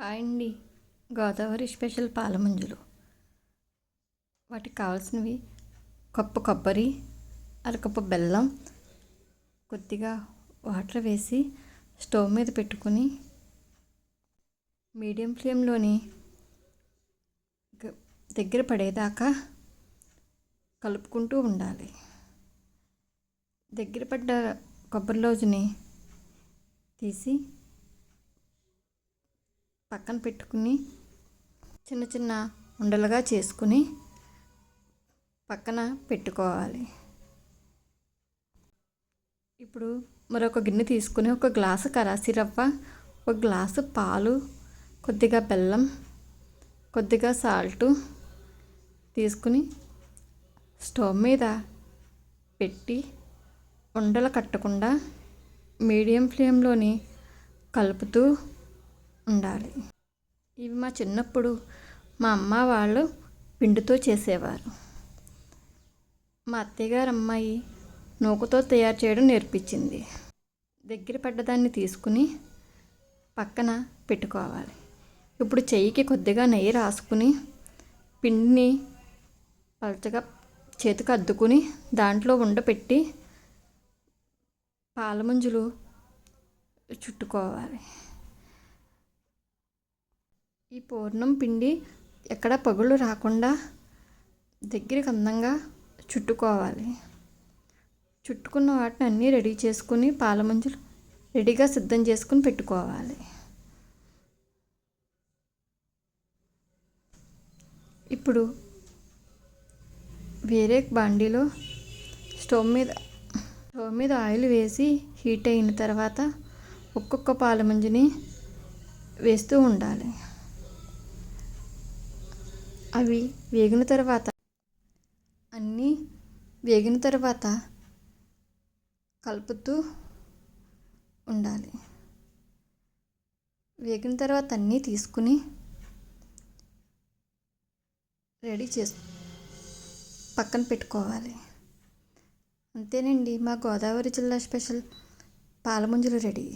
Hi అండి. Godavari special పాలమంజులు. వాటికి కావాల్సినవి కప్పు కొబ్బరి అరకప్పు బెల్లం కొద్దిగా వాటర్ వేసి స్టవ్ మీద పెట్టుకుని మీడియం ఫ్లేమ్లోని దగ్గర పడేదాకా కలుపుకుంటూ ఉండాలి. దగ్గర పడ్డ కొబ్బరి లోజుని తీసి పక్కన పెట్టుకుని చిన్న చిన్న ఉండలుగా చేసుకుని పక్కన పెట్టుకోవాలి. ఇప్పుడు మరొక గిన్నె తీసుకుని ఒక గ్లాసు కరాసి రవ్వ ఒక గ్లాసు పాలు కొద్దిగా బెల్లం కొద్దిగా సాల్టు తీసుకుని స్టవ్ మీద పెట్టి ఉండలు కట్టకుండా మీడియం ఫ్లేమ్లోని కలుపుతూ ఉండాలి. ఇవి మా చిన్నప్పుడు మా అమ్మ వాళ్ళు పిండితో చేసేవారు. మా అత్తయ్యగారు అమ్మాయి నూకతో తయారు చేయడం నేర్పించింది. దగ్గర పడ్డదాన్ని తీసుకుని పక్కన పెట్టుకోవాలి. ఇప్పుడు చెయ్యికి కొద్దిగా నెయ్యి రాసుకుని పిండిని పలచగా చేతికి అద్దుకుని దాంట్లో ఉండపెట్టి పాలముంజులు చుట్టుకోవాలి. ఈ పూర్ణం పిండి ఎక్కడ పగుళ్ళు రాకుండా దగ్గరికి అందంగా చుట్టుకోవాలి. చుట్టుకున్న వాటిని అన్నీ రెడీ చేసుకుని పాలమంజులు రెడీగా సిద్ధం చేసుకుని పెట్టుకోవాలి. ఇప్పుడు వేరే బాండీలో స్టవ్ మీద స్టవ్ మీద ఆయిల్ వేసి హీట్ అయిన తర్వాత ఒక్కొక్క పాలమంజుని వేస్తూ ఉండాలి. అవి వేగిన తర్వాత అన్నీ వేగిన తర్వాత కలుపుతూ ఉండాలి. వేగిన తర్వాత అన్నీ తీసుకుని రెడీ చేసు పక్కన పెట్టుకోవాలి. అంతేనండి మా గోదావరి జిల్లా స్పెషల్ పాలముంజలు రెడీ.